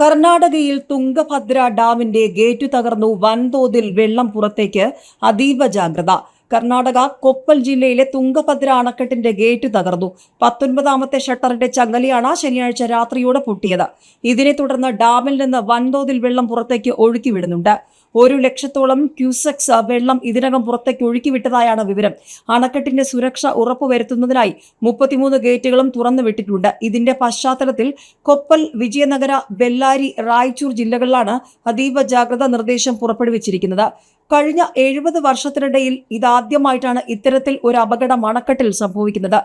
കർണാടകയിൽ തുംഗഭദ്ര ഡാമിന്റെ ഗേറ്റ് തകർന്നു വൻതോതിൽ വെള്ളം പുറത്തേക്ക് അതീവ ജാഗ്രത. കർണാടക കൊപ്പൽ ജില്ലയിലെ തുംഗഭദ്ര അണക്കെട്ടിന്റെ ഗേറ്റ് തകർന്നു. പത്തൊൻപതാമത്തെ ഷട്ടറിന്റെ ചങ്ങലയാണ് ശനിയാഴ്ച രാത്രിയോടെ പൊട്ടിയത്. ഇതിനെ തുടർന്ന് ഡാമിൽ നിന്ന് വൻതോതിൽ വെള്ളം പുറത്തേക്ക് ഒഴുക്കിവിടുന്നുണ്ട് ഒരു ലക്ഷത്തോളം ക്യൂസെക്സ് വെള്ളം ഇതിനകം പുറത്തേക്ക് ഒഴുക്കിവിട്ടതായാണ് വിവരം. അണക്കെട്ടിന്റെ സുരക്ഷ ഉറപ്പുവരുത്തുന്നതിനായി മുപ്പത്തിമൂന്ന് ഗേറ്റുകളും തുറന്നുവിട്ടിട്ടുണ്ട് ഇതിന്റെ പശ്ചാത്തലത്തിൽ കൊപ്പൽ വിജയനഗര ബെല്ലാരി റായ്ചൂർ ജില്ലകളിലാണ് അതീവ ജാഗ്രതാ നിർദ്ദേശം പുറപ്പെടുവിച്ചിരിക്കുന്നത്. കഴിഞ്ഞ എഴുപത് വർഷത്തിനിടയിൽ ഇതാദ്യമായിട്ടാണ് ഇത്തരത്തിൽ ഒരു അപകടം അണക്കെട്ടിൽ സംഭവിക്കുന്നത്.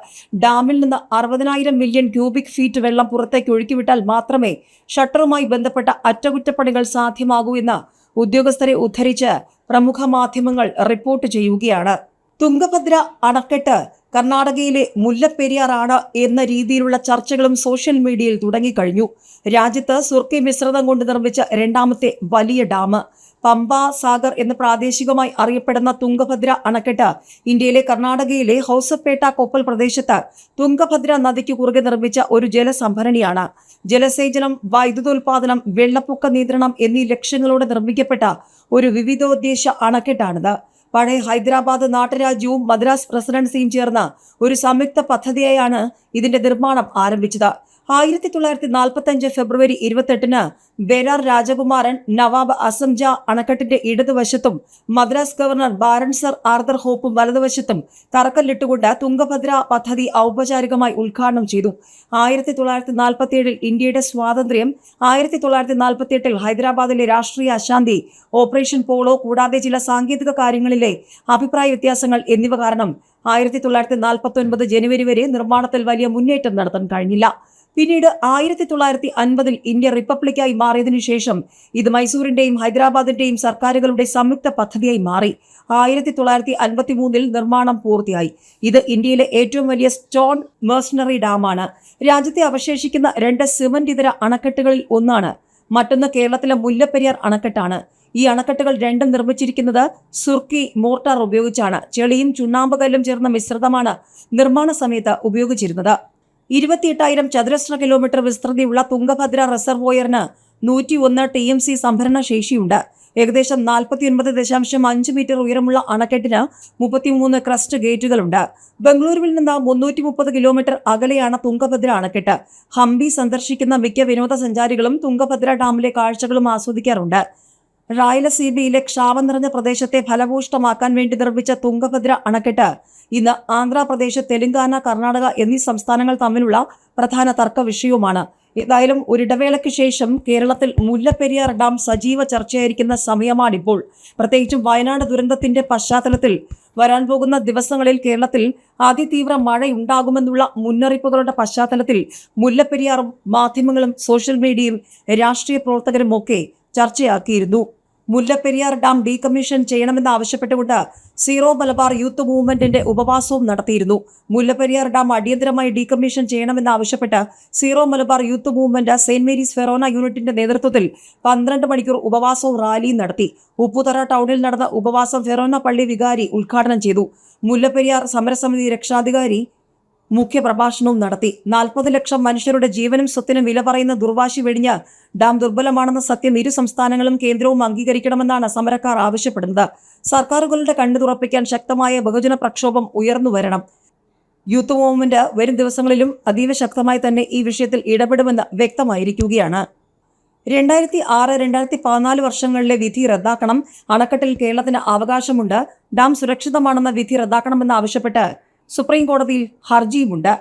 ഡാമിൽ നിന്ന് അറുപതിനായിരം മില്യൺ ക്യൂബിക് ഫീറ്റ് വെള്ളം പുറത്തേക്ക് ഒഴുക്കിവിട്ടാൽ മാത്രമേ ഷട്ടറുമായി ബന്ധപ്പെട്ട അറ്റകുറ്റപ്പണികൾ സാധ്യമാകൂ എന്ന് ഉദ്യോഗസ്ഥരെ ഉദ്ധരിച്ച് പ്രമുഖ മാധ്യമങ്ങൾ റിപ്പോർട്ട് ചെയ്യുകയാണ്. തുംഗഭദ്ര അണക്കെട്ട് കർണാടകയിലെ മുല്ലപ്പെരിയാറാണ് എന്ന രീതിയിലുള്ള ചർച്ചകളും സോഷ്യൽ മീഡിയയിൽ തുടങ്ങിക്കഴിഞ്ഞു. രാജ്യത്ത് സുർക്കി മിശ്രിതം കൊണ്ട് നിർമ്മിച്ച രണ്ടാമത്തെ വലിയ ഡാം. പമ്പ സാഗർ എന്ന് പ്രാദേശികമായി അറിയപ്പെടുന്ന തുംഗഭദ്ര അണക്കെട്ട് ഇന്ത്യയിലെ കർണാടകയിലെ ഹൗസപ്പേട്ട കൊപ്പൽ പ്രദേശത്ത് തുംഗഭദ്ര നദിക്ക് കുറുകെ നിർമ്മിച്ച ഒരു ജലസംഭരണിയാണ്. ജലസേചനം വൈദ്യുതോൽപാദനം വെള്ളപ്പൊക്ക നിയന്ത്രണം എന്നീ ലക്ഷ്യങ്ങളോടെ നിർമ്മിക്കപ്പെട്ട ഒരു വിവിധോദ്ദേശ അണക്കെട്ടാണിത്. പഴയ ഹൈദരാബാദ് നാട്ടുരാജ്യവും മദ്രാസ് പ്രസിഡൻസിയും ചേർന്ന ഒരു സംയുക്ത പദ്ധതിയായാണ് ഇതിന്റെ നിർമ്മാണം ആരംഭിച്ചത്. ആയിരത്തി തൊള്ളായിരത്തി നാൽപ്പത്തി അഞ്ച് ഫെബ്രുവരി ഇരുപത്തെട്ടിന് ബേരാർ രാജകുമാരൻ നവാബ് അസംജ അണക്കെട്ടിന്റെ ഇടതുവശത്തും Madras governor baron sir Arthur ഹോപ്പും വലതുവശത്തും തറക്കല്ലിട്ടുകൊണ്ട് തുംഗഭദ്ര പദ്ധതി ഔപചാരികമായി ഉദ്ഘാടനം ചെയ്തു. ആയിരത്തി തൊള്ളായിരത്തി നാൽപ്പത്തിയേഴിൽ ഇന്ത്യയുടെ സ്വാതന്ത്ര്യം ആയിരത്തി തൊള്ളായിരത്തി നാൽപ്പത്തിയെട്ടിൽ ഹൈദരാബാദിലെ രാഷ്ട്രീയ അശാന്തി ഓപ്പറേഷൻ പോളോ കൂടാതെ ചില സാങ്കേതിക കാര്യങ്ങളിലെ അഭിപ്രായ വ്യത്യാസങ്ങൾ എന്നിവ കാരണം ആയിരത്തി തൊള്ളായിരത്തി നാൽപ്പത്തി ഒൻപത് ജനുവരി വരെ നിർമ്മാണത്തിൽ വലിയ മുന്നേറ്റം നടത്താൻ കഴിഞ്ഞില്ല. പിന്നീട് ആയിരത്തി തൊള്ളായിരത്തി അൻപതിൽ ഇന്ത്യ റിപ്പബ്ലിക്കായി മാറിയതിനു ശേഷം ഇത് മൈസൂരിന്റെയും ഹൈദരാബാദിന്റെയും സർക്കാരുകളുടെ സംയുക്ത പദ്ധതിയായി മാറി. ആയിരത്തി തൊള്ളായിരത്തി അൻപത്തി മൂന്നിൽ നിർമ്മാണം പൂർത്തിയായി. ഇത് ഇന്ത്യയിലെ ഏറ്റവും വലിയ സ്റ്റോൺ മേഴ്സണറി ഡാമാണ്. രാജ്യത്തെ അവശേഷിക്കുന്ന രണ്ട് സിമന്റ് ഇതര അണക്കെട്ടുകളിൽ ഒന്നാണ്. മറ്റൊന്ന് കേരളത്തിലെ മുല്ലപ്പെരിയാർ അണക്കെട്ടാണ്. ഈ അണക്കെട്ടുകൾ രണ്ടും നിർമ്മിച്ചിരിക്കുന്നത് സുർക്കി മോർട്ടാർ ഉപയോഗിച്ചാണ്. ചെളിയും ചുണ്ണാമ്പുകല്ലും ചേർന്ന മിശ്രിതമാണ് നിർമ്മാണ സമയത്ത് ഉപയോഗിച്ചിരുന്നത്. ഇരുപത്തിയെട്ടായിരം ചതുരശ്ര കിലോമീറ്റർ വിസ്തൃതിയുള്ള തുംഗഭദ്ര റിസർവോയറിന് നൂറ്റി ഒന്ന് ടി എം സി സംഭരണ ശേഷിയുണ്ട് ഏകദേശം നാൽപ്പത്തിയൊൻപത് ദശാംശം അഞ്ച് മീറ്റർ ഉയരമുള്ള അണക്കെട്ടിന് മുപ്പത്തിമൂന്ന് ക്രസ്റ്റ് ഗേറ്റുകളുണ്ട്. ബംഗളൂരുവിൽ നിന്ന് മുന്നൂറ്റി മുപ്പത് കിലോമീറ്റർ അകലെയാണ് തുംഗഭദ്ര അണക്കെട്ട്. ഹംപി സന്ദർശിക്കുന്ന മിക്ക വിനോദസഞ്ചാരികളും തുംഗഭദ്ര ഡാമിലെ കാഴ്ചകളും ആസ്വദിക്കാറുണ്ട്. റായലസീമയിലെ ക്ഷാമം നിറഞ്ഞ പ്രദേശത്തെ ഫലഭൂഷ്ടമാക്കാൻ വേണ്ടി നിർമ്മിച്ച തുംഗഭദ്ര അണക്കെട്ട്. ഇന്ന് ആന്ധ്രാപ്രദേശ് തെലങ്കാന കർണാടക എന്നീ സംസ്ഥാനങ്ങൾ തമ്മിലുള്ള പ്രധാന തർക്ക വിഷയവുമാണ്. ഏതായാലും ഒരിടവേളയ്ക്ക് ശേഷം കേരളത്തിൽ മുല്ലപ്പെരിയാർ ഡാം സജീവ ചർച്ചയായിരിക്കുന്ന സമയമാണിപ്പോൾ. പ്രത്യേകിച്ചും വയനാട് ദുരന്തത്തിന്റെ പശ്ചാത്തലത്തിൽ വരാൻ പോകുന്ന ദിവസങ്ങളിൽ കേരളത്തിൽ അതിതീവ്ര മഴയുണ്ടാകുമെന്നുള്ള മുന്നറിയിപ്പുകളുടെ പശ്ചാത്തലത്തിൽ മുല്ലപ്പെരിയാറും മാധ്യമങ്ങളും സോഷ്യൽ മീഡിയയും രാഷ്ട്രീയ പ്രവർത്തകരും ഒക്കെ ചർച്ചയാക്കിയിരുന്നു. മുല്ലപ്പെരിയാർ ഡാം ഡീകമ്മീഷൻ ചെയ്യണമെന്ന് ആവശ്യപ്പെട്ടുകൊണ്ട് സീറോ മലബാർ യൂത്ത് മൂവ്മെന്റിന്റെ ഉപവാസവും നടത്തിയിരുന്നു. മുല്ലപ്പെരിയാർ ഡാം അടിയന്തരമായി ഡീകമ്മീഷൻ ചെയ്യണമെന്ന് ആവശ്യപ്പെട്ട് Syro Malabar youth movement saint Mary's forane യൂണിറ്റിന്റെ നേതൃത്വത്തിൽ പന്ത്രണ്ട് മണിക്കൂർ ഉപവാസവും റാലിയും നടത്തി. ഉപ്പുതറ ടൗണിൽ നടന്ന ഉപവാസം ഫെറോന പള്ളി വികാരി ഉദ്ഘാടനം ചെയ്തു. മുല്ലപ്പെരിയാർ സമരസമിതി രക്ഷാധികാരി മുഖ്യ പ്രഭാഷണവും നടത്തി. നാൽപ്പത് ലക്ഷം മനുഷ്യരുടെ ജീവനും സ്വത്തിനും വില പറയുന്ന ദുർവാശി വെടിഞ്ഞ് ഡാം ദുർബലമാണെന്ന സത്യം ഇരു സംസ്ഥാനങ്ങളും കേന്ദ്രവും അംഗീകരിക്കണമെന്നാണ് സമരക്കാർ ആവശ്യപ്പെടുന്നത്. സർക്കാരുകളുടെ കണ്ണു തുറപ്പിക്കാൻ ശക്തമായ ബഹുജന പ്രക്ഷോഭം ഉയർന്നു വരണം. യൂത്ത് മൂവ്മെന്റ് വരും ദിവസങ്ങളിലും അതീവ ശക്തമായി തന്നെ ഈ വിഷയത്തിൽ ഇടപെടുമെന്ന് വ്യക്തമായിരിക്കുകയാണ്. രണ്ടായിരത്തി ആറ് രണ്ടായിരത്തി പതിനാല് വർഷങ്ങളിലെ വിധി റദ്ദാക്കണം. അണക്കെട്ടിൽ കേരളത്തിന് അവകാശമുണ്ട്. ഡാം സുരക്ഷിതമാണെന്ന വിധി റദ്ദാക്കണമെന്ന് ആവശ്യപ്പെട്ട് സുപ്രീം കോടതിയിൽ ഹർജിയുമുണ്ട്.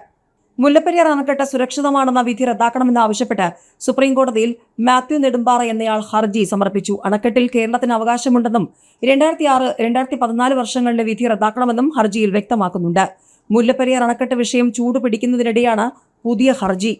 മുല്ലപ്പെരിയാർ അണക്കെട്ട് സുരക്ഷിതമാണെന്ന വിധി റദ്ദാക്കണമെന്ന് ആവശ്യപ്പെട്ട് സുപ്രീം കോടതിയിൽ മാത്യു നെടുമ്പാറ എന്നയാൾ ഹർജി സമർപ്പിച്ചു. അണക്കെട്ടിൽ കേരളത്തിന് അവകാശമുണ്ടെന്നും രണ്ടായിരത്തി ആറ് രണ്ടായിരത്തി പതിനാല് വർഷങ്ങളിലെ വിധി റദ്ദാക്കണമെന്നും ഹർജിയിൽ വ്യക്തമാക്കുന്നുണ്ട്. മുല്ലപ്പെരിയാർ അണക്കെട്ട് വിഷയം ചൂടുപിടിക്കുന്നതിനിടെയാണ് പുതിയ ഹർജി.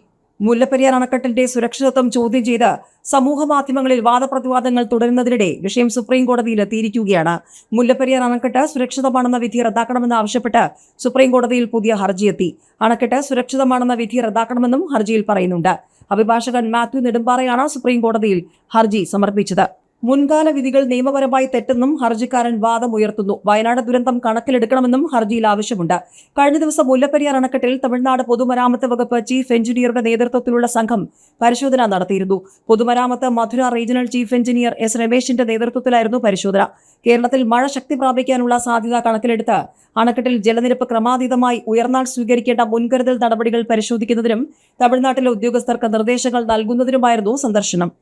മുല്ലപ്പെരിയാർ അണക്കെട്ടിന്റെ സുരക്ഷിതത്വം ചോദ്യം ചെയ്ത് സമൂഹ മാധ്യമങ്ങളിൽ വാദപ്രതിവാദങ്ങൾ തുടരുന്നതിനിടെ വിഷയം സുപ്രീം കോടതിയിൽ എത്തിയിരിക്കുകയാണ്. മുല്ലപ്പെരിയാർ അണക്കെട്ട് സുരക്ഷിതമാണെന്ന വിധി റദ്ദാക്കണമെന്ന് ആവശ്യപ്പെട്ട് സുപ്രീം കോടതിയിൽ പുതിയ ഹർജിയെത്തി അണക്കെട്ട് സുരക്ഷിതമാണെന്ന വിധി റദ്ദാക്കണമെന്നും ഹർജിയിൽ പറയുന്നുണ്ട്. അഭിഭാഷകൻ മാത്യു നെടുമ്പാറയാണ് സുപ്രീം കോടതിയിൽ ഹർജി സമർപ്പിച്ചത്. മുൻകാല വിധികൾ നിയമപരമായി തെറ്റെന്നും ഹർജിക്കാരൻ വാദം ഉയർത്തുന്നു. വയനാട് ദുരന്തം കണക്കിലെടുക്കണമെന്നും ഹർജിയിൽ ആവശ്യമുണ്ട്. കഴിഞ്ഞ ദിവസം മുല്ലപ്പെരിയാർ അണക്കെട്ടിൽ തമിഴ്നാട് പൊതുമരാമത്ത് വകുപ്പ് ചീഫ് എഞ്ചിനീയറുടെ നേതൃത്വത്തിലുള്ള സംഘം പരിശോധന നടത്തിയിരുന്നു. പൊതുമരാമത്ത് Madurai regional chief engineer S രമേശിന്റെ നേതൃത്വത്തിലായിരുന്നു പരിശോധന. കേരളത്തിൽ മഴ ശക്തി പ്രാപിക്കാനുള്ള സാധ്യത കണക്കിലെടുത്ത് അണക്കെട്ടിൽ ജലനിരപ്പ് ക്രമാതീതമായി ഉയർന്നാൽ സ്വീകരിക്കേണ്ട മുൻകരുതൽ നടപടികൾ പരിശോധിക്കുന്നതിനും തമിഴ്നാട്ടിലെ ഉദ്യോഗസ്ഥർക്ക് നിർദ്ദേശങ്ങൾ നൽകുന്നതിനുമായിരുന്നു സന്ദർശനം.